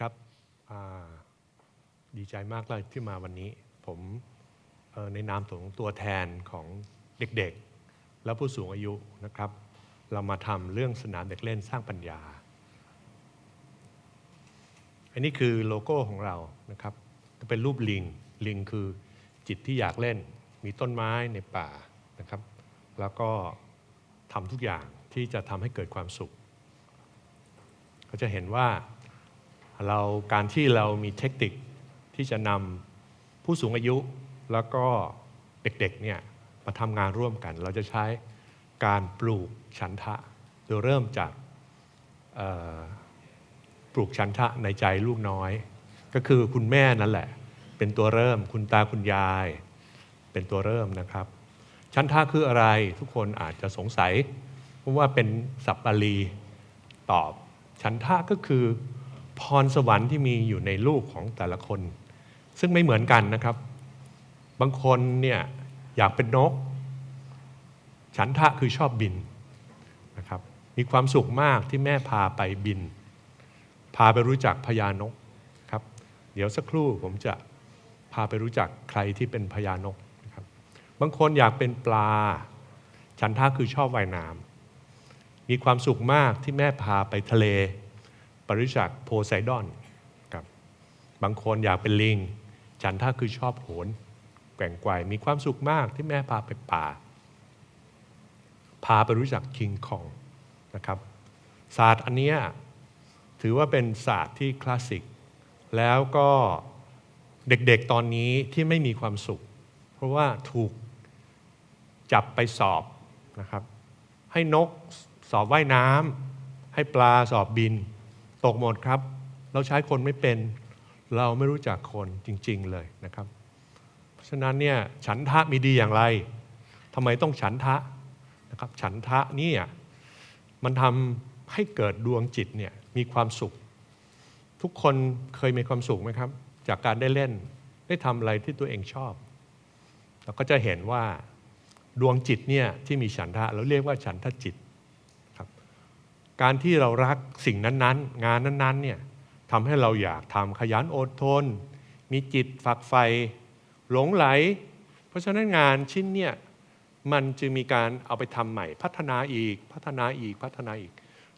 ครับดีใจมากเลยที่มาวันนี้ ผมในนามของตัวแทนของเด็กๆ และผู้สูงอายุนะครับ เรามาทำเรื่องสนามเด็กเล่นสร้างปัญญา อันนี้คือโลโก้ของเรานะครับจะเป็นรูปลิง ลิงคือจิตที่อยากเล่น มีต้นไม้ในป่านะครับ แล้วก็ทำทุกอย่างที่จะทำให้เกิดความสุข ก็จะเห็นว่า เราการที่เรามีเทคนิคที่จะนำผู้สูงอายุแล้วก็เด็กๆเนี่ยมาทำงานร่วมกัน เราจะใช้การปลูกฉันทะโดยเริ่มจากปลูกฉันทะในใจลูกน้อย ก็คือคุณแม่นั่นแหละ เป็นตัวเริ่มคุณตาคุณยาย เป็นตัวเริ่มนะครับ ฉันทะคืออะไรทุกคนอาจจะสงสัย เพราะว่าเป็นสัพปาลีตอบ ฉันทะก็คือ พรสวรรค์ที่มีอยู่ในลูกของแต่ละคน ซึ่งไม่เหมือนกันนะครับ บางคนเนี่ยอยากเป็นนก ฉันทะคือชอบบินนะครับมีความสุขมากที่แม่พาไปบิน พาไปรู้จักพญานกครับ เดี๋ยวสักครู่ผมจะพาไปรู้จักใครที่เป็นพญานกนะครับ บางคนอยากเป็นปลา ฉันทะคือชอบว่ายน้ำมีความสุขมากที่แม่พาไปทะเล ปริจักโพไซดอนครับบางคนอยากเป็นลิง ฉันท่าคือชอบโหนแกว่งไกวมีความสุขมากที่แม่พาไปป่า พาไปรู้จักคิงคองนะครับศาสตร์อันเนี้ยถือว่าเป็นศาสตร์ที่คลาสสิก แล้วก็เด็กๆตอนนี้ที่ไม่มีความสุข เพราะว่าถูกจับไปสอบนะครับ ให้นกสอบว่ายน้ำให้ปลาสอบบิน ตกหมดครับ เราใช้คนไม่เป็น เราไม่รู้จักคนจริง ๆ เลยนะครับ เพราะฉะนั้นเนี่ยฉันทะมีดีอย่างไรทำไมต้องฉันทะนะครับ ฉันทะนี่มันทำให้เกิดดวงจิตเนี่ยมีความสุข ทุกคนเคยมีความสุขไหมครับ จากการได้เล่นได้ทำอะไรที่ตัวเองชอบ เราก็จะเห็นว่าดวงจิตเนี่ยที่มีฉันทะเราเรียกว่าฉันทะจิต การที่เรารักสิ่งนั้นๆ งานนั้นๆเนี่ยทำให้เราอยากทำขยันอดทน มีจิตฝักใฝ่หลงไหล เพราะฉะนั้นงานชิ้นเนี่ยมันจึงมีการเอาไปทำใหม่ พัฒนาอีกพัฒนาอีกพัฒนาอีก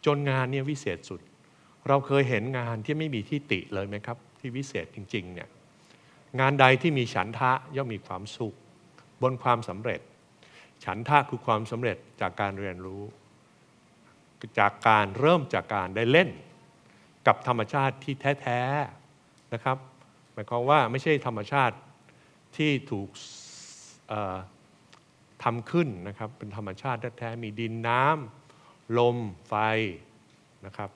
จนงานเนี่ยวิเศษสุด เราเคยเห็นงานที่ไม่มีที่ติเลยไหมครับ ที่วิเศษจริงๆเนี่ยงานใดที่มีฉันทะย่อมมีความสุข บนความสำเร็จ ฉันทะคือความสำเร็จจากการเรียนรู้ จากการเริ่มจากการได้เล่นกับธรรมชาติที่แท้ๆนะครับ หมายความว่าไม่ใช่ธรรมชาติที่ถูกทำขึ้นนะครับ เป็นธรรมชาติแท้ๆมีดินน้ำลมไฟนะครับ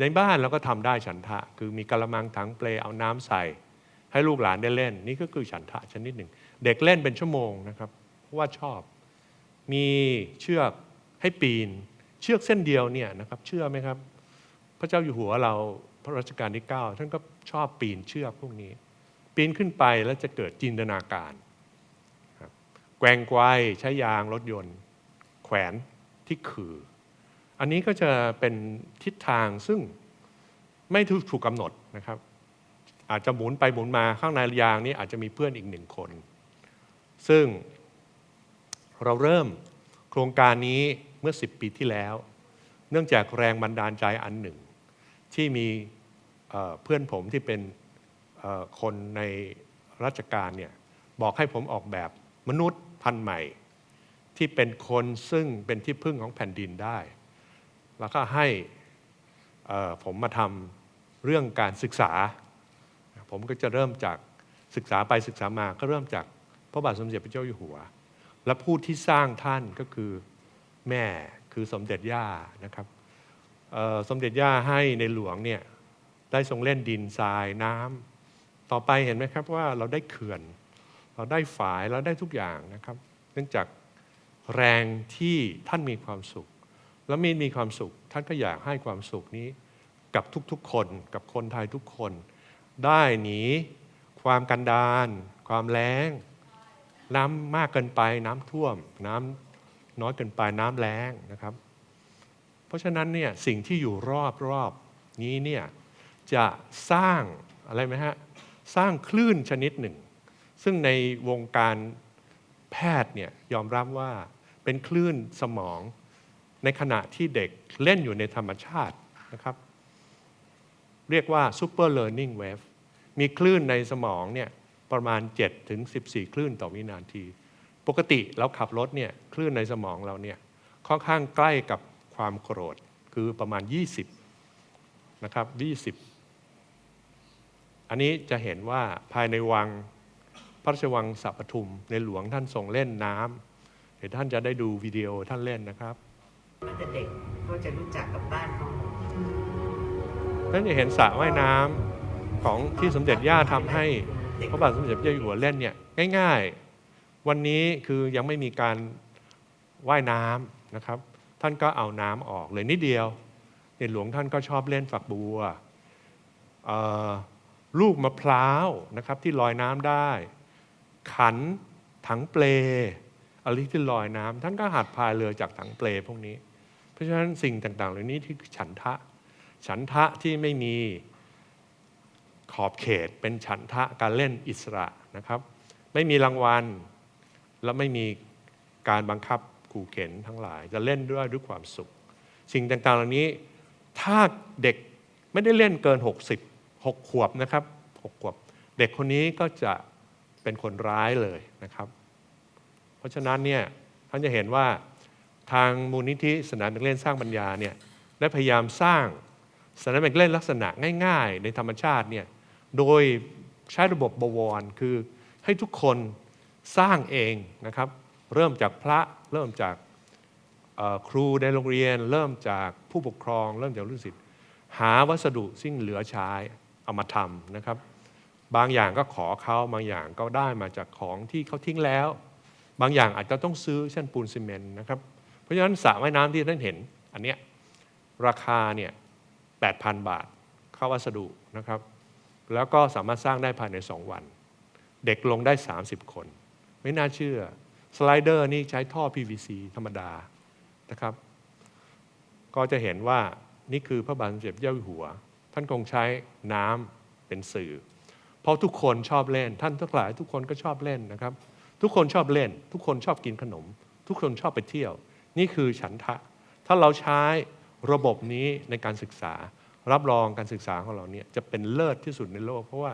ในบ้านเราก็ทำได้ฉันทะ คือมีกระมังถังเปลเอาน้ำใส่ ให้ลูกหลานได้เล่น นี่ก็คือฉันทะชนิดหนึ่ง เด็กเล่นเป็นชั่วโมงนะครับเพราะว่าชอบ มีเชือกให้ปีน เชือกเส้นเดียวเนี่ยนะครับเชื่อไหมครับ พระเจ้าอยู่หัวเราพระรัชกาลที่ 9 ท่านก็ชอบปีนเชือกพวกนี้ ปีนขึ้นไปแล้วจะเกิดจินตนาการแกว่งไกวใช้ยางรถยนต์ แขวนที่ขือ อันนี้ก็จะเป็นทิศทางซึ่งไม่ถูกถูกกำหนดนะครับ อาจจะหมุนไปหมุนมาข้างในยางนี้อาจจะมีเพื่อนอีกหนึ่งคน ซึ่งเราเริ่มโครงการนี้ เมื่อ 10 ปีที่แล้ว เนื่องจากแรงบันดาลใจอันหนึ่ง ที่มีเพื่อนผมที่เป็นคนในราชการเนี่ยบอกให้ผมออกแบบมนุษย์พันธุ์ใหม่ ที่เป็นคนซึ่งเป็นที่พึ่งของแผ่นดินได้ แล้วก็ให้ผมมาทำเรื่องการศึกษา ผมก็จะเริ่มจากศึกษาไปศึกษามาก็เริ่มจากพระบาทสมเด็จพระเจ้าอยู่หัว และผู้ที่สร้างท่านก็คือ แม่คือสมเด็จย่านะครับสมเด็จย่าให้ในหลวงเนี่ยได้ทรงเล่นดินทรายน้ำต่อไปเห็นไหมครับว่าเราได้เขื่อน เราได้ฝายเราได้ทุกอย่างนะครับ เนื่องจากแรงที่ท่านมีความสุข แล้วมีมีความสุข ท่านก็อยากให้ความสุขนี้กับทุกๆคนกับคนไทยทุกคน ได้หนีความกันดารความแล้ง น้ำมากเกินไปน้ำท่วมน้ำ น้อยเกินไปน้ำแล้งนะครับ เพราะฉะนั้นเนี่ยสิ่งที่อยู่รอบรอบนี้เนี่ยจะสร้างอะไรไหมฮะสร้างคลื่นชนิดหนึ่ง ซึ่งในวงการแพทย์เนี่ยยอมรับว่าเป็นคลื่นสมองในขณะที่เด็กเล่นอยู่ในธรรมชาตินะครับ เรียกว่า super learning wave มีคลื่นในสมองเนี่ยประมาณ 7 ถึง 14 คลื่นต่อวินาที ปกติเราขับรถเนี่ยคลื่นในสมองเราเนี่ยค่อนข้างใกล้กับความโกรธคือประมาณ 20นะครับ20 อันนี้จะเห็นว่าภายในวังพระราชวังสัปทุม ในหลวงท่านทรงเล่นน้ำเดี๋ยวท่านจะได้ดูวิดีโอท่านเล่นนะครับตั้งแต่เด็กก็จะรู้จักกับบ้านของท่านจะเห็นสระว่ายน้ำของที่สมเด็จย่าทำให้พระบาทสมเด็จเจ้าอยู่หัวเล่นเนี่ยง่าย ๆ วันนี้คือยังไม่มีการว่ายน้ำนะครับ ท่านก็เอาน้ำออกเลยนิดเดียวในหลวงท่านก็ชอบเล่นฝักบัวลูกมะพร้าวนะครับที่ลอยน้ำได้ ขันถังเปลอะไรที่ลอยน้ำท่านก็หัดพายเรือจากถังเปลพวกนี้ เพราะฉะนั้นสิ่งต่างๆ เหล่านี้ที่ฉันทะ ฉันทะที่ไม่มีขอบเขตเป็นฉันทะการเล่นอิสระนะครับ ไม่มีรางวัล และไม่มีการบังคับขู่เข็นทั้งหลาย จะเล่นด้วยด้วยความสุข สิ่งต่างๆเหล่านี้ถ้าเด็กไม่ได้เล่นเกิน 60 6 ขวบนะครับ 6 ขวบ เด็กคนนี้ก็จะเป็นคนร้ายเลยนะครับ เพราะฉะนั้นเนี่ยท่านจะเห็นว่าทางมูลนิธิสนามเด็กเล่นสร้างปัญญาเนี่ยได้พยายามสร้างสนามเด็กเล่นลักษณะง่าย ๆ ในธรรมชาติเนี่ยโดยใช้ระบบบวรคือให้ทุกคน สร้างเองนะครับ เริ่มจากพระเริ่มจากครูในโรงเรียน เริ่มจากผู้ปกครอง เริ่มจากลูกศิษย์หาวัสดุซึ่งเหลือใช้เอามาทำนะครับ บางอย่างก็ขอเขาบางอย่างก็ได้มาจากของที่เขาทิ้งแล้ว บางอย่างอาจจะต้องซื้อเช่นปูนซีเมนต์นะครับ เพราะฉะนั้นสระว่ายน้ำที่ท่านเห็น อันเนี้ยราคาเนี่ย8,000บาทค่าวัสดุนะครับ แล้วก็สามารถสร้างได้ภายใน 2 วัน เด็กลงได้ 30 คน ไม่น่าเชื่อ สไลเดอร์นี่ใช้ท่อ PVC ธรรมดานะครับ ก็จะเห็นว่านี่คือพระบาทสมเด็จเจ้าอยู่หัว ท่านคงใช้น้ำเป็นสื่อ เพราะทุกคนชอบเล่น ท่านทั้งหลายทุกคนก็ชอบเล่นนะครับ ทุกคนชอบเล่น ทุกคนชอบกินขนม ทุกคนชอบไปเที่ยว นี่คือฉันทะ ถ้าเราใช้ระบบนี้ในการศึกษา รับรองการศึกษาของเราเนี่ยจะเป็นเลิศที่สุดในโลก เพราะว่า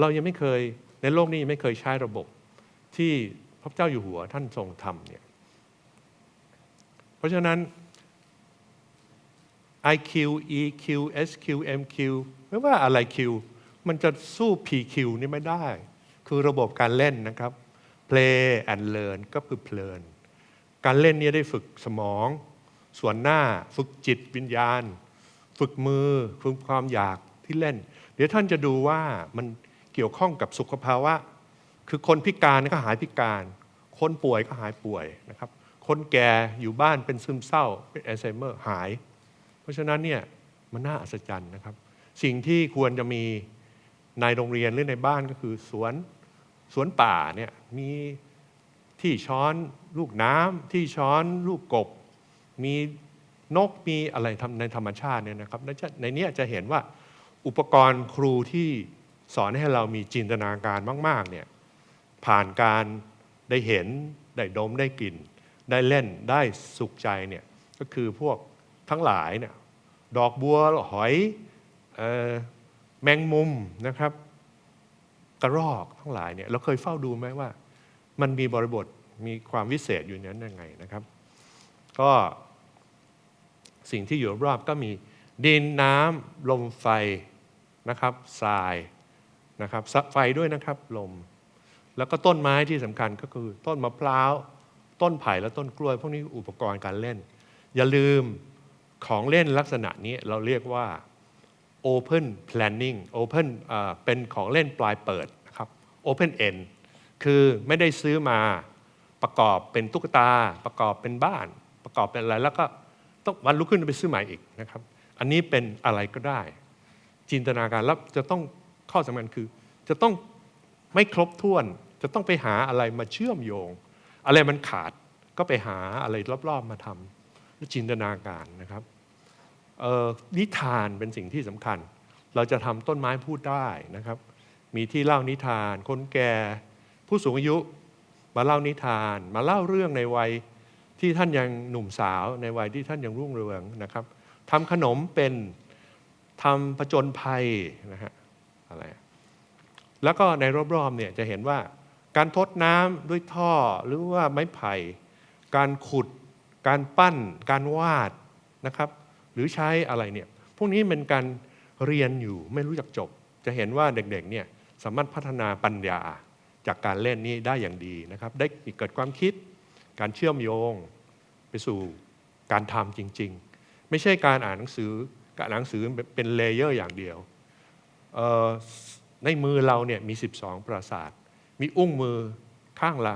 เรายังไม่เคยในโลกนี้ยังไม่เคยใช้ระบบ ที่พระเจ้าอยู่หัวท่านทรงทำเนี่ยเพราะฉะนั้น IQ EQ SQ MQ ไม่ว่าอะไร Q มันจะสู้ PQ นี่ไม่ได้ คือระบบการเล่นนะครับ play and learn ก็คือเพลิน การเล่นนี่ได้ฝึกสมอง ส่วนหน้าฝึกจิตวิญญาณ ฝึกมือฝึกความอยากที่เล่น เดี๋ยวท่านจะดูว่ามันเกี่ยวข้องกับสุขภาวะ คือคนพิการก็หายพิการ คนป่วยก็หายป่วยนะครับ คนแก่อยู่บ้านเป็นซึมเศร้าเป็นอัลไซเมอร์หาย เพราะฉะนั้นเนี่ยมันน่าอัศจรรย์นะครับ สิ่งที่ควรจะมีในโรงเรียนหรือในบ้านก็คือสวนสวนป่าเนี่ยมีที่ช้อนลูกน้ำที่ช้อนลูกกบ มีนกมีอะไรทำในธรรมชาติเนี่ยนะครับในนเนี้ยจะเห็นว่าอุปกรณ์ครูที่สอนให้เรามีจินตนาการมาก ๆเนี่ย ผ่านการได้เห็น ได้ดมได้กลิ่น ได้เล่นได้สุขใจเนี่ยก็คือพวกทั้งหลายเนี่ยดอกบัวหอยออแมงมุมนะครับกระรอกทั้งหลายเนี่ยเราเคยเฝ้าดูไหมว่า มันมีบริบทมีความวิเศษอยู่นั้นยังไงนะครับ ก็สิ่งที่อยู่รอบก็มีดินน้ำลมไฟนะครับทรายนะครับไฟด้วยนะครับลม แล้วก็ต้นไม้ที่สำคัญก็คือ ต้นมะพร้าว ต้นไผ่และต้นกล้วย พวกนี้อุปกรณ์การเล่น อย่าลืมของเล่นลักษณะนี้เราเรียกว่า Open Planning Open เป็นของเล่นปลายเปิดนะครับ Open End คือไม่ได้ซื้อมาประกอบเป็นตุ๊กตา ประกอบเป็นบ้าน ประกอบเป็นอะไร แล้วก็ต้องวันลุกขึ้นไปซื้อใหม่อีกนะครับ อันนี้เป็นอะไรก็ได้ จินตนาการแล้วจะต้องข้อสำคัญคือ จะต้องไม่ครบถ้วน จะต้องไปหาอะไรมาเชื่อมโยง อะไรมันขาดก็ไปหาอะไรรอบๆมาทำแล้วจินตนาการนะครับนิทานเป็นสิ่งที่สำคัญ เราจะทำต้นไม้พูดได้นะครับ มีที่เล่านิทาน คนแก่ผู้สูงอายุมาเล่านิทาน มาเล่าเรื่องในวัยที่ท่านยังหนุ่มสาวในวัยที่ท่านยังรุ่งเรืองนะครับทำขนมเป็นทำผจญภัยนะฮะอะไรแล้วก็ในรอบๆเนี่ยจะเห็นว่า การทดน้ำด้วยท่อหรือว่าไม้ไผ่ การขุด การปั้น การวาดนะครับ หรือใช้อะไรเนี่ย พวกนี้เป็นการเรียนอยู่ไม่รู้จักจบ จะเห็นว่าเด็กๆเนี่ยสามารถพัฒนาปัญญาจากการเล่นนี้ได้อย่างดีนะครับ ได้เกิดความคิด การเชื่อมโยงไปสู่การทำจริง ๆ ไม่ใช่การอ่านหนังสือการอ่านหนังสือเป็นเลเยอร์อย่างเดียว ในมือเราเนี่ยมี 12 ประสาท มีอุ้งมือข้างละ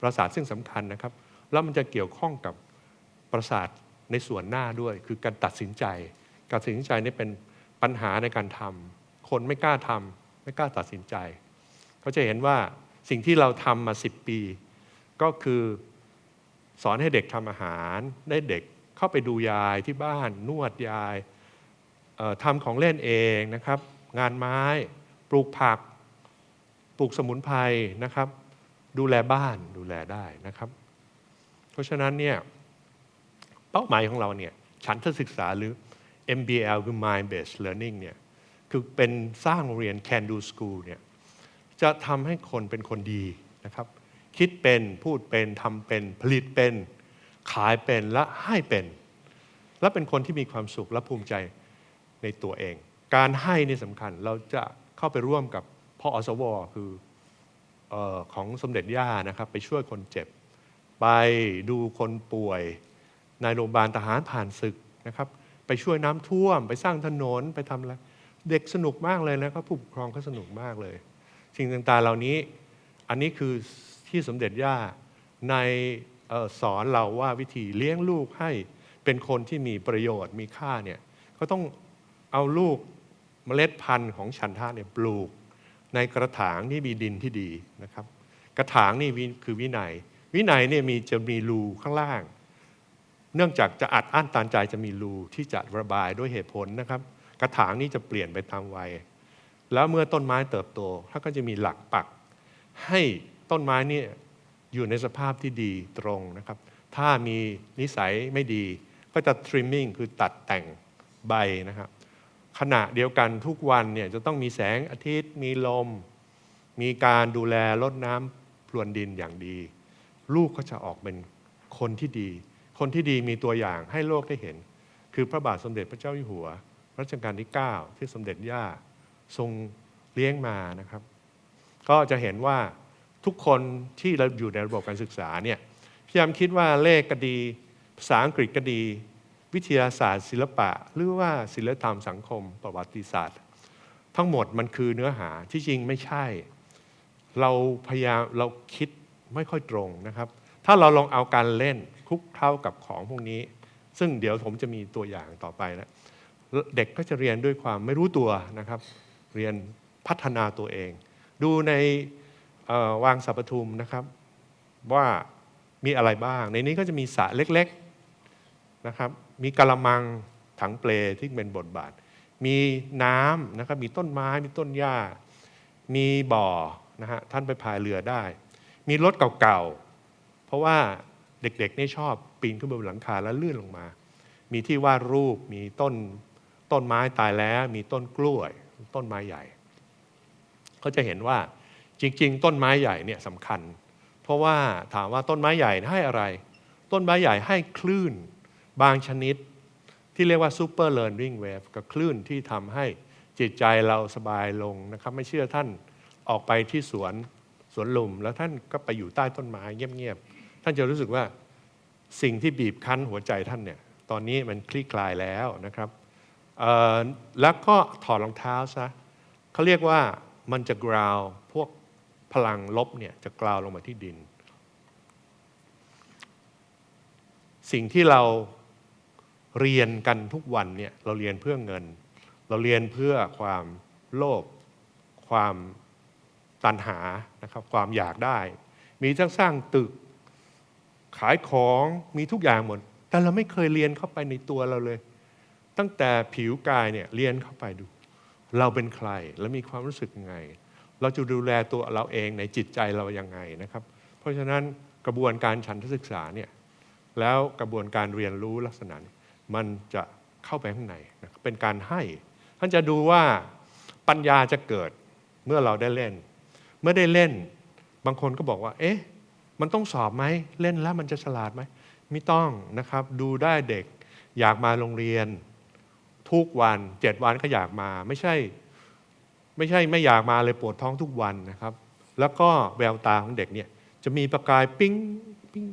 ประสาทซึ่งสำคัญนะครับ แล้วมันจะเกี่ยวข้องกับประสาทในส่วนหน้าด้วย คือการตัดสินใจ การตัดสินใจนี่เป็นปัญหาในการทำคนไม่กล้าทำไม่กล้าตัดสินใจ เขาจะเห็นว่าสิ่งที่เราทำมา 10 ปี ก็คือสอนให้เด็กทำอาหารได้เด็กเข้าไปดูยายที่บ้านนวดยายเอ่อทำของเล่นเองนะครับ งานไม้ปลูกผัก ปลูกสมุนไพรนะครับ ดูแลบ้านดูแลได้นะครับ เพราะฉะนั้นเนี่ยเป้าหมายของเราเนี่ยฉันทศึกษาหรือ MBL คือ Mind Based Learning เนี่ยคือเป็นสร้างโรงเรียน Can Do School เนี่ยจะทำให้คนเป็นคนดีนะครับ คิดเป็นพูดเป็นทำเป็นผลิตเป็น ขายเป็นและให้เป็น และเป็นคนที่มีความสุขและภูมิใจในตัวเอง การให้นี่สำคัญเราจะเข้าไปร่วมกับ พ่ออสวคือออของสมเด็จย่านะครับ ไปช่วยคนเจ็บ ไปดูคนป่วยในโรงพยาบาลทหารผ่านศึกนะครับ ไปช่วยน้ำท่วม ไปสร้างถนนไปทำอะไรเด็กสนุกมากเลยนะครับผู้ปกครองก็สนุกมากเลย สิ่งต่างๆเหล่านี้อันนี้คือที่สมเด็จย่าในออสอนเราว่าวิธีเลี้ยงลูกให้เป็นคนที่มีประโยชน์มีค่าเนี่ยก็ต้องเอาลูกเมล็ดพันธุ์ของฉันทะเนี่ยปลูก ในกระถางที่มีดินที่ดีนะครับ กระถางนี่คือวินัย วินัยเนี่ยมีจะมีรูข้างล่าง เนื่องจากจะอัดอั้นตันใจจะมีรูที่จะระบายด้วยเหตุผลนะครับ กระถางนี่จะเปลี่ยนไปตามวัย แล้วเมื่อต้นไม้เติบโตท่านก็จะมีหลักปัก ให้ต้นไม้นี่อยู่ในสภาพที่ดีตรงนะครับ ถ้ามีนิสัยไม่ดีก็จะ trimming คือตัดแต่งใบนะครับ ขณะเดียวกันทุกวันเนี่ยจะต้องมีแสงอาทิตย์ มีลม มีการดูแลรดน้ำพรวนดินอย่างดี ลูกก็จะออกเป็นคนที่ดี คนที่ดีมีตัวอย่างให้โลกได้เห็น คือพระบาทสมเด็จพระเจ้าอยู่หัว รัชกาลที่ 9 ที่สมเด็จย่าทรงเลี้ยงมานะครับ ก็จะเห็นว่าทุกคนที่เราอยู่ในระบบการศึกษาเนี่ยพยายามคิดว่าเลขก็ดี ภาษาอังกฤษก็ดี วิทยาศาสตร์ ศิลปะ หรือว่าศิลธรรมสังคม ประวัติศาสตร์ ทั้งหมดมันคือเนื้อหาที่จริงไม่ใช่ เราพยายามเราคิดไม่ค่อยตรงนะครับ ถ้าเราลองเอาการเล่นคลุกเคล้ากับของพวกนี้ ซึ่งเดี๋ยวผมจะมีตัวอย่างต่อไปนะเด็กก็จะเรียนด้วยความไม่รู้ตัวนะครับ เรียนพัฒนาตัวเอง ดูในวางสรรพทุมนะครับว่ามีอะไรบ้าง ในนี้ก็จะมีสระเล็ก นะครับ มีกะละมังถังเปลที่เป็นบทบาท มีน้ำนะครับ มีต้นไม้ มีต้นหญ้า มีบ่อนะฮะ ท่านไปพายเรือได้ มีรถเก่าๆ เพราะว่าเด็กๆนี่ชอบปีนขึ้นบนหลังคาแล้วลื่นลงมา มีที่วาดรูป มีต้นต้นไม้ตายแล้ว มีต้นกล้วย ต้นไม้ใหญ่ ก็จะเห็นว่าจริง ๆ ต้นไม้ใหญ่เนี่ยสำคัญ เพราะว่าถามว่าต้นไม้ใหญ่ให้อะไร ต้นไม้ใหญ่ให้คลื่น บางชนิดที่เรียกว่า super learning wave กับคลื่นที่ทำให้จิตใจเราสบายลงนะครับ ไม่เชื่อท่านออกไปที่สวนสวนลุม แล้วท่านก็ไปอยู่ใต้ต้นไม้เงียบๆ ท่านจะรู้สึกว่าสิ่งที่บีบคั้นหัวใจท่านเนี่ยตอนนี้มันคลี่คลายแล้วนะครับแล้วก็ถอดรองเท้าซะเขาเรียกว่ามันจะกราวพวกพลังลบเนี่ยจะกราวลงมาที่ดิน สิ่งที่เรา เรียนกันทุกวันเนี่ยเราเรียนเพื่อเงิน เราเรียนเพื่อความโลภความตัณหานะครับความอยากได้ มีทั้งสร้างตึก ขายของมีทุกอย่างหมด แต่เราไม่เคยเรียนเข้าไปในตัวเราเลย ตั้งแต่ผิวกายเนี่ยเรียนเข้าไปดู เราเป็นใครและมีความรู้สึกยังไง เราจะดูแลตัวเราเองในจิตใจเรายังไงนะครับ เพราะฉะนั้นกระบวนการฉันทศึกษาเนี่ยแล้วกระบวนการเรียนรู้ลักษณะนี้ มันจะเข้าไปข้างในนะเป็นการให้ ท่านจะดูว่าปัญญาจะเกิดเมื่อเราได้เล่น เมื่อได้เล่น บางคนก็บอกว่า เอ๊ะ มันต้องสอบไหมเล่นแล้วมันจะฉลาดไหมไม่ต้องนะครับ ดูได้เด็กอยากมาโรงเรียน ทุกวันเจ็ดวันก็อยากมา ไม่ใช่ ไม่ใช่ไม่อยากมาเลยปวดท้องทุกวันนะครับ แล้วก็แววตาของเด็กเนี่ยจะมีประกายปิ้งปิ้ง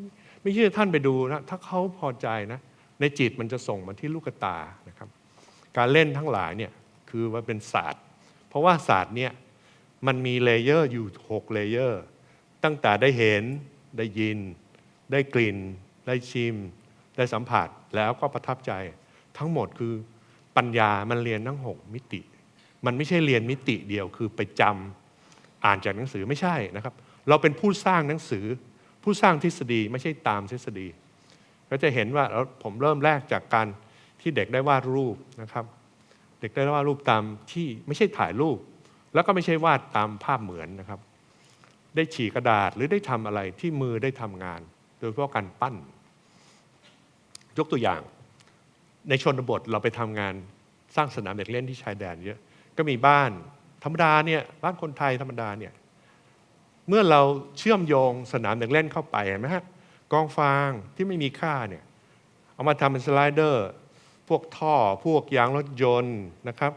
ไม่เชื่อท่านไปดูนะถ้าเขาพอใจนะ ในจิตมันจะส่งมาที่ลูกตานะครับ การเล่นทั้งหลายเนี่ยคือว่าเป็นศาสตร์ เพราะว่าศาสตร์เนี่ยมันมีเลเยอร์อยู่6เลเยอร์ ตั้งแต่ได้เห็นได้ยิน ได้กลิ่น ได้ชิม ได้สัมผัสแล้วก็ประทับใจ ทั้งหมดคือปัญญามันเรียนทั้ง 6 มิติ มันไม่ใช่เรียนมิติเดียวคือไปจำอ่านจากหนังสือไม่ใช่นะครับ เราเป็นผู้สร้างหนังสือ ผู้สร้างทฤษฎีไม่ใช่ตามทฤษฎี ก็จะเห็นว่าผมเริ่มแรกจากการที่เด็กได้วาดรูปนะครับ เด็กได้วาดรูปตามที่ไม่ใช่ถ่ายรูป แล้วก็ไม่ใช่วาดตามภาพเหมือนนะครับ ได้ฉีกกระดาษหรือได้ทำอะไรที่มือได้ทำงาน โดยเฉพาะการปั้น ยกตัวอย่าง ในชนบทเราไปทำงานสร้างสนามเด็กเล่นที่ชายแดนเยอะก็มีบ้านธรรมดาเนี่ยบ้านคนไทยธรรมดาเนี่ยเมื่อเราเชื่อมโยงสนามเด็กเล่นเข้าไปเห็นไหมฮะ กองฟางที่ไม่มีค่าเนี่ยเอามาทำเป็นสไลเดอร์ พวกท่อพวกยางรถยนต์นะครับ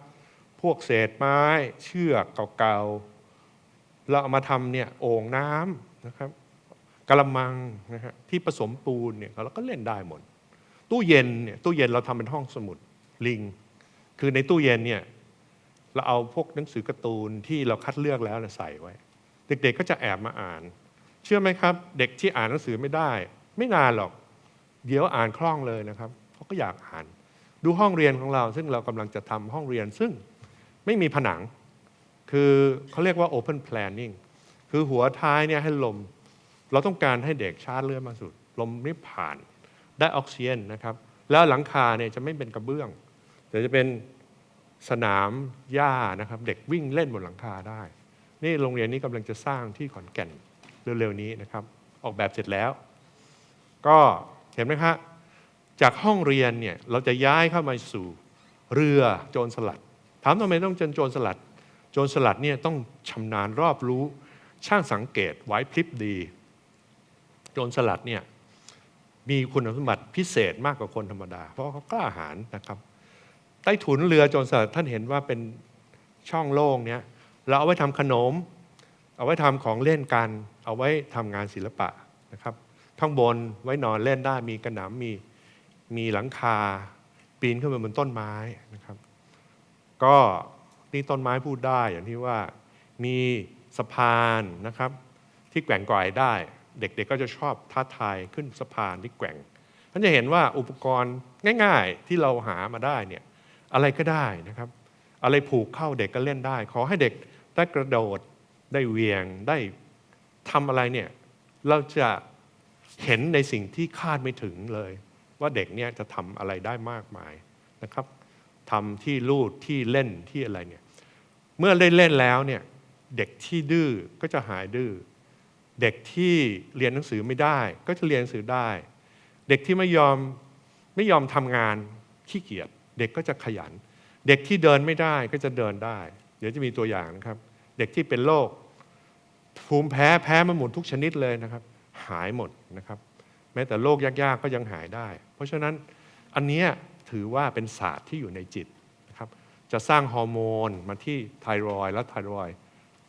พวกเศษไม้เชือกเก่าๆเราเอามาทำเนี่ยโอ่งน้ำนะครับกระมังนะฮะที่ผสมปูนเนี่ยเราก็เล่นได้หมด ตู้เย็นเนี่ยตู้เย็นเราทำเป็นห้องสมุดลิง คือในตู้เย็นเนี่ยเราเอาพวกหนังสือการ์ตูนที่เราคัดเลือกแล้วเนี่ยใส่ไว้ เด็กๆก็จะแอบมาอ่าน เชื่อไหมครับ เด็กที่อ่านหนังสือไม่ได้ ไม่นานหรอก เดี๋ยวอ่านคล่องเลยนะครับเขาก็อยากอ่าน ดูห้องเรียนของเรา ซึ่งเรากำลังจะทำห้องเรียนซึ่งไม่มีผนัง คือเขาเรียกว่า open planning คือหัวท้ายเนี่ยให้ลม เราต้องการให้เด็กชาร์จเลือดมาสุด ลมไม่ผ่านได้ออกซิเจนนะครับ แล้วหลังคาเนี่ยจะไม่เป็นกระเบื้องแต่จะเป็นสนามหญ้านะครับ เด็กวิ่งเล่นบนหลังคาได้ นี่โรงเรียนนี้กำลังจะสร้างที่ขอนแก่น เร็วๆนี้นะครับ ออกแบบเสร็จแล้ว ก็เห็นไหมครับจากห้องเรียนเนี่ยเราจะย้ายเข้ามาสู่เรือโจรสลัด ถามทำไมต้องเจอโจรสลัด โจรสลัดเนี่ยต้องชำนาญรอบรู้ ช่างสังเกตไหวพริบดี โจรสลัดเนี่ยมีคุณสมบัติพิเศษมากกว่าคนธรรมดา เพราะเขากล้าหาญนะครับ ใต้ถุนเรือโจรสลัดท่านเห็นว่าเป็นช่องโล่งเนี่ยเราเอาไว้ทำขนม เอาไว้ทำของเล่นกัน เอาไว้ทำงานศิลปะนะครับ ข้างบนไว้นอนเล่นได้มีกระหนำมีมีหลังคา ปีนขึ้นไปบนต้นไม้นะครับ ก็นี่ต้นไม้พูดได้อย่างที่ว่ามีสะพานนะครับ ที่แกว่งก่อยได้ เด็กๆก็จะชอบท้าทายขึ้นสะพานที่แกว่งท่านจะเห็นว่าอุปกรณ์ง่าย ๆที่เราหามาได้เนี่ยอะไรก็ได้นะครับ อะไรผูกเข้าเด็กก็เล่นได้ ขอให้เด็กได้กระโดด ได้เวียงได้ทำอะไรเนี่ยเราจะเห็นในสิ่งที่คาดไม่ถึงเลย ว่าเด็กเนี่ยจะทำอะไรได้มากมายนะครับทำที่ลูดที่เล่นที่อะไรเนี่ยเมื่อได้เล่นแล้วเนี่ยเด็กที่ดื้อก็จะหายดื้อเด็กที่เรียนหนังสือไม่ได้ ก็จะเรียนหนังสือได้ เด็กที่ไม่ยอมไม่ยอมทำงานขี้เกียจเด็กก็จะขยัน เด็กที่เดินไม่ได้ก็จะเดินได้ เดี๋ยวจะมีตัวอย่างนะครับ เด็กที่เป็นโรค ภูมิแพ้แพ้มาหมดทุกชนิดเลยนะครับ หายหมดนะครับ แม้แต่โรคยากๆก็ยังหายได้ เพราะฉะนั้นอันนี้ถือว่าเป็นศาสตร์ที่อยู่ในจิตนะครับ จะสร้างฮอร์โมนมาที่ไทรอยและไทรอย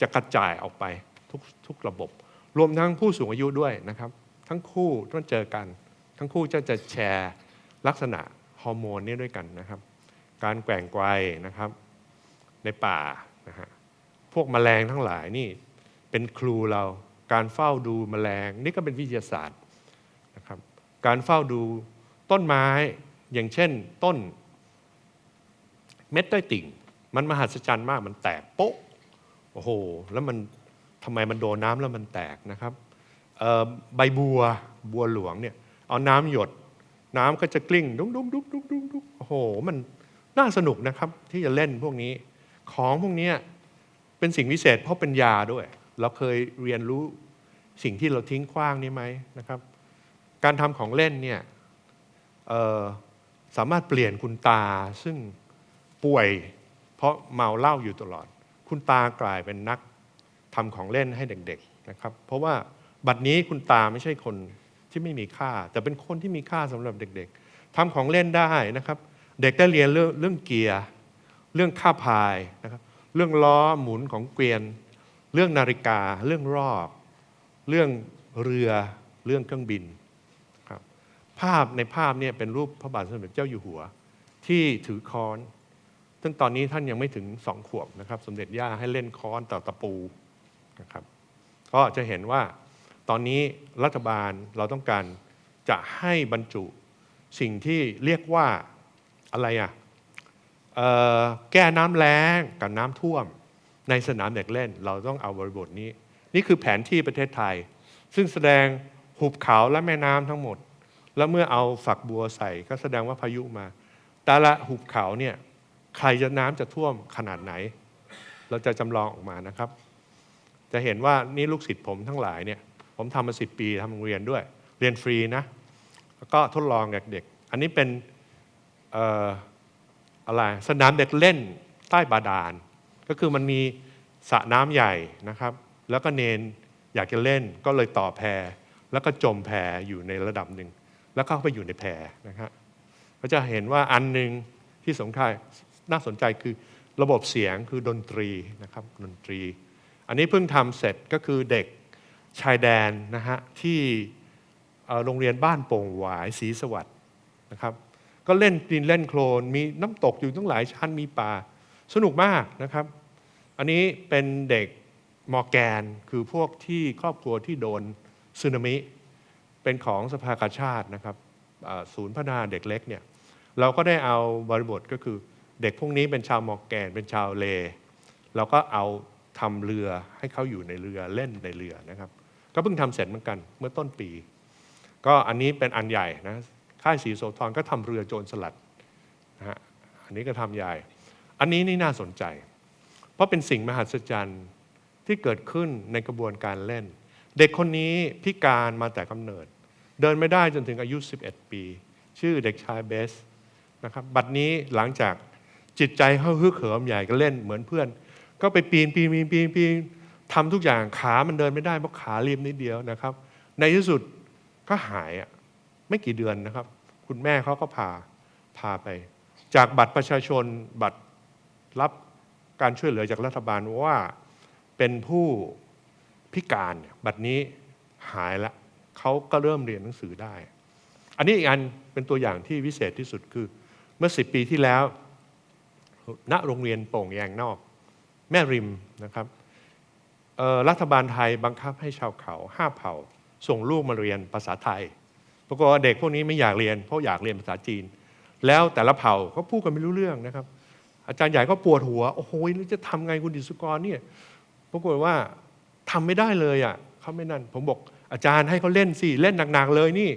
จะกระจายออกไปทุกทุกระบบ รวมทั้งผู้สูงอายุด้วยนะครับ ทั้งคู่ต้องเจอกัน ทั้งคู่จะจะแชร์ลักษณะฮอร์โมนนี้ด้วยกันนะครับ การแกว่งไกวนะครับในป่านะฮะพวกแมลงทั้งหลายนี่ เป็นครูเรา การเฝ้าดูแมลง นี่ก็เป็นวิทยาศาสตร์นะครับ การเฝ้าดูต้นไม้อย่างเช่นต้น เม็ดต้อยติ่ง มันมหัศจรรย์มากมันแตกโป๊ะโอ้โห แล้วมันทำไมมันโดนน้ำแล้วมันแตกนะครับใบบัวบัวหลวงเนี่ยเอาน้ำหยด น้ำก็จะกลิ้งดุ้งดุ้งดุ้งดุ้งดุ้งดุ้งโอ้โห มันน่าสนุกนะครับ ที่จะเล่นพวกนี้ ของพวกนี้เป็นสิ่งวิเศษเพราะเป็นยาด้วย เราเคยเรียนรู้สิ่งที่เราทิ้งขว้างนี่ไหมนะครับ การทำของเล่นเนี่ยสามารถเปลี่ยนคุณตาซึ่งป่วย เพราะเมาเหล้าอยู่ตลอด คุณตากลายเป็นนักทำของเล่นให้เด็กๆนะครับ เพราะว่าบัดนี้คุณตาไม่ใช่คนที่ไม่มีค่า แต่เป็นคนที่มีค่าสำหรับเด็ก ๆทำของเล่นได้นะครับ เด็กได้เรียนเรื่องเรื่องเกียร์ เรื่องค่าพายนะครับ เรื่องล้อหมุนของเกวียน เรื่องนาฬิกา เรื่องรอบ เรื่องเรือ เรื่องเครื่องบินครับภาพในภาพเนี่ยเป็นรูปพระบาทสมเด็จเจ้าอยู่หัว ที่ถือค้อน ซึ่งตอนนี้ท่านยังไม่ถึงสองขวบนะครับ สมเด็จย่าให้เล่นค้อนต่อตะปูนะครับ ก็จะเห็นว่าตอนนี้รัฐบาลเราต้องการจะให้บรรจุสิ่งที่เรียกว่าอะไรอะเอ่อแก้น้ำแล้งกับน้ำท่วม ในสนามเด็กเล่นเราต้องเอาบริบทนี้ นี่คือแผนที่ประเทศไทย ซึ่งแสดงหุบเขาและแม่น้ำทั้งหมด แล้วเมื่อเอาฝักบัวใส่ก็แสดงว่าพายุมา แต่ละหุบเขาเนี่ยใครจะน้ำจะท่วมขนาดไหน เราจะจำลองออกมานะครับ จะเห็นว่านี่ลูกศิษย์ผมทั้งหลายเนี่ยผมทำมาสิปีทำโรงเรียนด้วย เรียนฟรีนะ แล้วก็ทดลองกับเด็ก อันนี้เป็นอออะไรสนามเด็กเล่นใต้บาดาล ก็คือมันมีสระน้ำใหญ่นะครับ แล้วก็เนนอยากจะเล่นก็เลยต่อแพแล้วก็จมแพอยู่ในระดับหนึ่ง แล้วเข้าไปอยู่ในแพนะครับก็จะเห็นว่าอันหนึ่งที่สำคัญน่าสนใจคือระบบเสียงคือดนตรีนะครับดนตรี อันนี้เพิ่งทำเสร็จก็คือเด็กชายแดนนะฮะที่โรงเรียนบ้านโป่งหวายศรีสวัสดิ์นะครับ ก็เล่นดินเล่นโคลนมีน้ำตกอยู่ตั้งหลายชั้นมีป่า สนุกมากนะครับ อันนี้เป็นเด็กมอร์แกน คือพวกที่ครอบครัวที่โดนสึนามิ เป็นของสภากาชาตินะครับศูนย์พัฒนาเด็กเล็กเนี่ยเราก็ได้เอาบริบทก็คือเด็กพวกนี้เป็นชาวมอร์แกน เป็นชาวเล เราก็เอาทำเรือให้เขาอยู่ในเรือเล่นในเรือนะครับ ก็เพิ่งทำเสร็จเหมือนกันเมื่อต้นปี ก็อันนี้เป็นอันใหญ่นะค่ายสีโสธรก็ทำเรือโจรสลัดนะฮะอันนี้ก็ทำใหญ่ อันนี้นี่น่าสนใจ เพราะเป็นสิ่งมหัศจรรย์ที่เกิดขึ้นในกระบวนการเล่น เด็กคนนี้พิการมาแต่กำเนิด เดินไม่ได้จนถึงอายุ 11 ปี ชื่อเด็กชายเบสนะครับบัดนี้หลังจากจิตใจเขาฮึกเหิมใหญ่ก็เล่นเหมือนเพื่อน ก็ไปปีนปีนปีนปีนปีนทำทุกอย่างขามันเดินไม่ได้เพราะขาเรียมนิดเดียวนะครับ ในที่สุดก็หายอะไม่กี่เดือนนะครับ คุณแม่เขาก็พาพาไป จากบัตรประชาชนบัตร รับการช่วยเหลือจากรัฐบาลว่าเป็นผู้พิการบัตรนี้หายล้วเขาก็เริ่มเรียนหนังสือได้ อันนี้อีกอันเป็นตัวอย่างที่วิเศษที่สุดคือเมื่อสิปีที่แล้ว ณโรงเรียนโป่งแยงนอก แม่ริมนะครับรัฐบาลไทยบังคับให้ชาวเขาห้าเผ่า ส่งลูกมาเรียนภาษาไทยปรากฏว่าเด็กพวกนี้ไม่อยากเรียนเพราะอยากเรียนภาษาจีน แล้วแต่ละเผ่าก็พูดกันไม่รู้เรื่องนะครับ อาจารย์ใหญ่ก็ปวดหัว โอ้โหแล้วจะทำไงคุณดิสุกรเนี่ยปรากฏว่าทำไม่ได้เลยอะเขาไม่นั่น ผมบอกอาจารย์ให้เขาเล่นสิเล่นหนักๆเลยนี่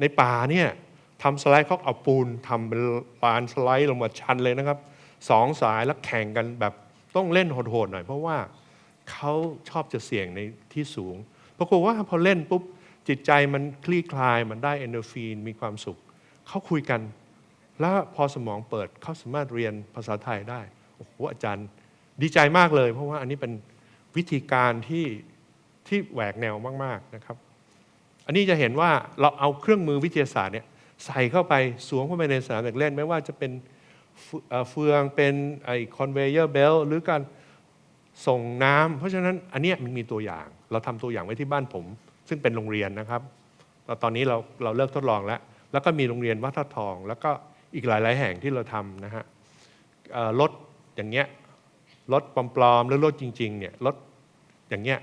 ในป่าเนี่ยทำสไลด์เขาเอาปูนทำเป็นลานสไลด์ลงมาชันเลยนะครับสองสายแล้วแข่งกันแบบต้องเล่นโหดๆหน่อย เพราะว่าเขาชอบจะเสี่ยงในที่สูงปรากฏว่าพอเล่นปุ๊บจิตใจมันคลี่คลายมันได้เอนโดรฟินมีความสุขเขาคุยกัน แล้วพอสมองเปิดเขาสามารถเรียนภาษาไทยได้โอ้โหอาจารย์ดีใจมากเลย เพราะว่าอันนี้เป็นวิธีการที่ที่แหวกแนวมากๆนะครับ อันนี้จะเห็นว่าเราเอาเครื่องมือวิทยาศาสตร์เนี่ยใส่เข้าไปสวมเข้าไปในสนามเด็กเล่น ไม่ว่าจะเป็นเฟืองเป็นไอคอนเวเยอร์เบลหรือการส่งน้ำเพราะฉะนั้นอันนี้มันมีตัวอย่าง เราทำตัวอย่างไว้ที่บ้านผม ซึ่งเป็นโรงเรียนนะครับตอนนี้เราเราเลิกทดลองแล้ว แล้วก็มีโรงเรียนวัดท่าทอง แล้วก็ อีกหลาย ๆ แห่งที่เราทำนะฮะรถอย่างเงี้ยรถปลอมๆหรือรถจริง ๆ เนี่ยรถอย่างเงี้ย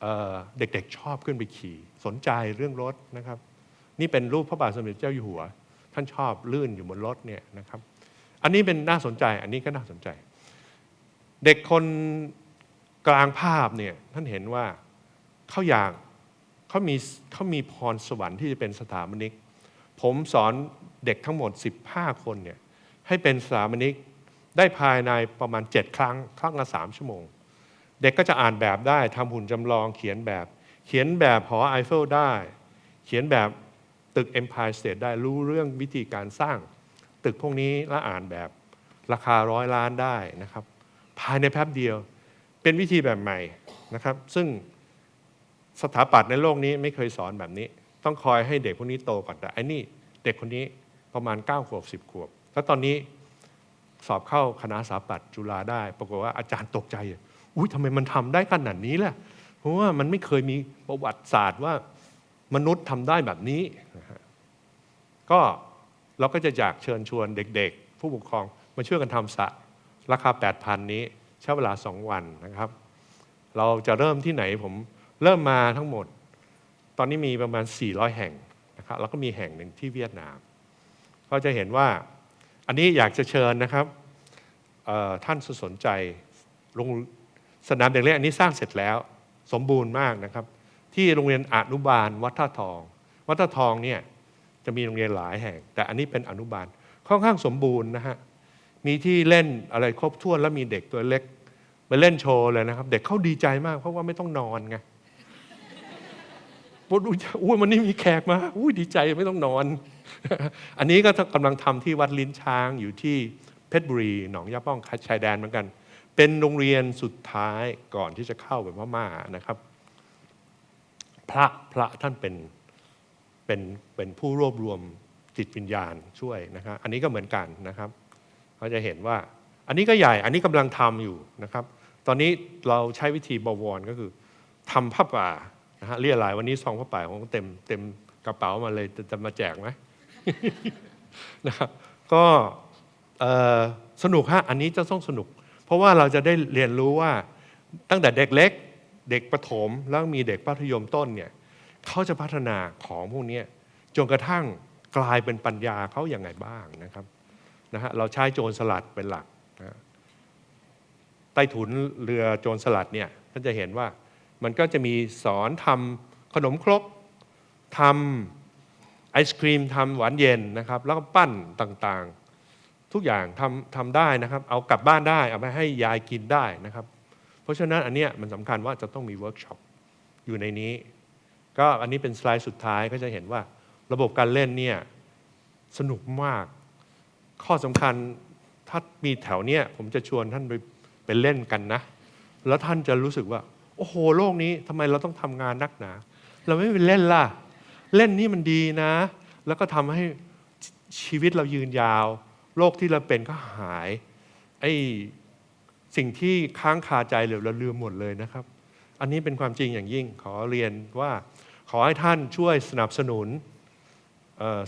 เอ่อเด็กๆชอบขึ้นไปขี่ สนใจเรื่องรถนะครับ นี่เป็นรูปพระบาทสมเด็จเจ้าอยู่หัว ท่านชอบลื่นอยู่บนรถเนี่ยนะครับ อันนี้เป็นน่าสนใจ อันนี้ก็น่าสนใจ เด็กคนกลางภาพเนี่ยท่านเห็นว่าเขาอยากเขามีเขามีพรสวรรค์ที่จะเป็นสถาปนิก ผมสอน เด็กทั้งหมด 15 คนเนี่ยให้เป็นสถาปนิกได้ภายในประมาณ 7 ครั้ง ครั้งละ 3 ชั่วโมง เด็กก็จะอ่านแบบได้ทำหุ่นจำลองเขียนแบบ เขียนแบบหอไอเฟลได้ เขียนแบบตึก Empire State ได้รู้เรื่องวิธีการสร้าง ตึกพวกนี้และอ่านแบบราคาร้อยล้านได้นะครับภายในแป๊บเดียวเป็นวิธีแบบใหม่นะครับ ซึ่งสถาปัตย์ในโลกนี้ไม่เคยสอนแบบนี้ ต้องคอยให้เด็กพวกนี้โตก่อนแต่ไอ้นี่เด็กคนนี้ ประมาณ 9 ขวบ 10 ขวบ แล้วตอนนี้สอบเข้าคณะสถาปัตย์จุฬาได้ ปรากฏว่าอาจารย์ตกใจ อุ้ยทำไมมันทำได้ขนาดนี้ล่ะ เพราะว่ามันไม่เคยมีประวัติศาสตร์ว่ามนุษย์ทำได้แบบนี้นะฮะก็เราก็จะอยากเชิญชวนเด็กๆ ผู้ปกครองมาช่วยกันทำสระราคา 8,000 นี้ใช้เวลา 2 วันนะครับ เราจะเริ่มที่ไหนผมเริ่มมาทั้งหมด ตอนนี้มีประมาณ 400 แห่งนะครับแล้วก็มีแห่งหนึ่งที่เวียดนาม ก็จะเห็นว่าอันนี้อยากจะเชิญนะครับท่านสนใจโรงสนามเด็กเล่นอันนี้สร้างเสร็จแล้วสมบูรณ์มากนะครับ ที่โรงเรียนอนุบาลวัดท่าทอง วัดท่าทองเนี่ยจะมีโรงเรียนหลายแห่ง แต่อันนี้เป็นอนุบาลค่อนข้างสมบูรณ์นะฮะมีที่เล่นอะไรครบถ้วนแล้วมีเด็กตัวเล็กไปเล่นโชว์เลยนะครับ เด็กเขาดีใจมากเพราะว่าไม่ต้องนอนไง พูดอุ้ยวันนี้มีแขกมาอุ้ยดีใจไม่ต้องนอน อันนี้ก็กำลังทำที่วัดลิ้นช้างอยู่ที่เพชรบุรีหนองยาป้องชายแดนเหมือนกัน เป็นโรงเรียนสุดท้ายก่อนที่จะเข้าไปพม่านะครับ พระพระท่านเป็นเป็นเป็นผู้รวบรวมจิตวิญญาณช่วยนะครับ อันนี้ก็เหมือนกันนะครับเราจะเห็นว่า อันนี้ก็ใหญ่อันนี้กำลังทำอยู่นะครับ ตอนนี้เราใช้วิธีบวรก็คือทำผ้าป่า นะฮะเรียรายวันนี้ซองผ้าป่าของเต็มเต็มกระเป๋ามาเลยจะจะมาแจกไหมนะครับก็สนุกฮะอันนี้จะต้องสนุก เพราะว่าเราจะได้เรียนรู้ว่าตั้งแต่เด็กเล็ก เด็กประถมแล้วมีเด็กมัธยมต้นเนี่ยเขาจะพัฒนาของพวกนี้จนกระทั่งกลายเป็นปัญญาเขาอย่างไงบ้างนะครับนะฮะเราใช้โจรสลัดเป็นหลักนะใต้ถุนเรือโจรสลัดเนี่ยท่านจะเห็นว่า มันก็จะมีสอนทำขนมครกทำไอศครีมทำหวานเย็นนะครับ แล้วก็ปั้นต่างๆ ทุกอย่างทำทำได้นะครับ เอากลับบ้านได้ เอาไปให้ยายกินได้นะครับ เพราะฉะนั้นอันเนี้ยมันสำคัญว่าจะต้องมีเวิร์กช็อปอยู่ในนี้ ก็อันนี้เป็นสไลด์สุดท้ายก็จะเห็นว่าระบบการเล่นเนี่ยสนุกมาก ข้อสำคัญถ้ามีแถวเนี้ยผมจะชวนท่านไปไปเล่นกันนะ แล้วท่านจะรู้สึกว่า อ้โหโลกนี้ทำไมเราต้องทำงานนักหนา เราไม่ไปเล่นล่ะ เล่นนี่มันดีนะ แล้วก็ทำให้ชีวิตเรายืนยาว โรคที่เราเป็นก็หายไอ้สิ่งที่ค้างคาใจเหลวเราลืมหมดเลยนะครับ อันนี้เป็นความจริงอย่างยิ่ง ขอเรียนว่าขอให้ท่านช่วยสนับสนุน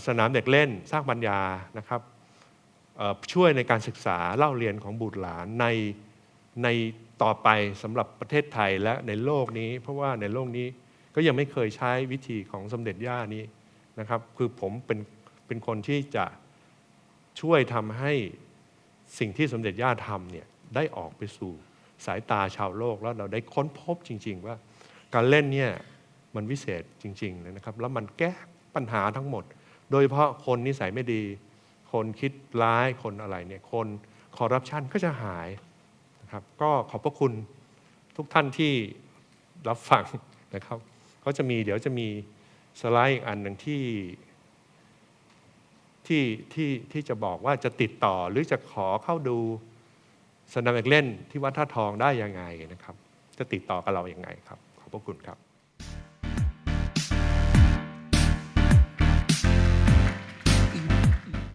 สนามเด็กเล่นสร้างปัญญานะครับช่วยในการศึกษาเล่าเรียนของบุตรหลานในใน ต่อไปสำหรับประเทศไทยและในโลกนี้ เพราะว่าในโลกนี้ก็ยังไม่เคยใช้วิธีของสมเด็จย่านี้นะครับ คือผมเป็นเป็นคนที่จะช่วยทำให้สิ่งที่สมเด็จย่าทำเนี่ยได้ออกไปสู่สายตาชาวโลก แล้วเราได้ค้นพบจริง ๆ ว่าการเล่นเนี่ยมันวิเศษจริงๆเลยนะครับ แล้วมันแก้ปัญหาทั้งหมด โดยเฉพาะคนนิสัยไม่ดี คนคิดร้ายคนอะไรเนี่ยคนคอร์รัปชันก็จะหาย นะครับก็ขอบพระคุณทุกท่านที่รับฟังนะครับก็จะมีเดี๋ยวจะมีสไลด์อีกอันหนึ่งที่ที่ที่ที่จะบอกว่าจะติดต่อหรือจะขอเข้าดูสนามเด็กเล่นที่วัดท่าทองได้ยังไงนะครับ จะติดต่อกับเราอย่างไงครับ ขอบพระคุณครับ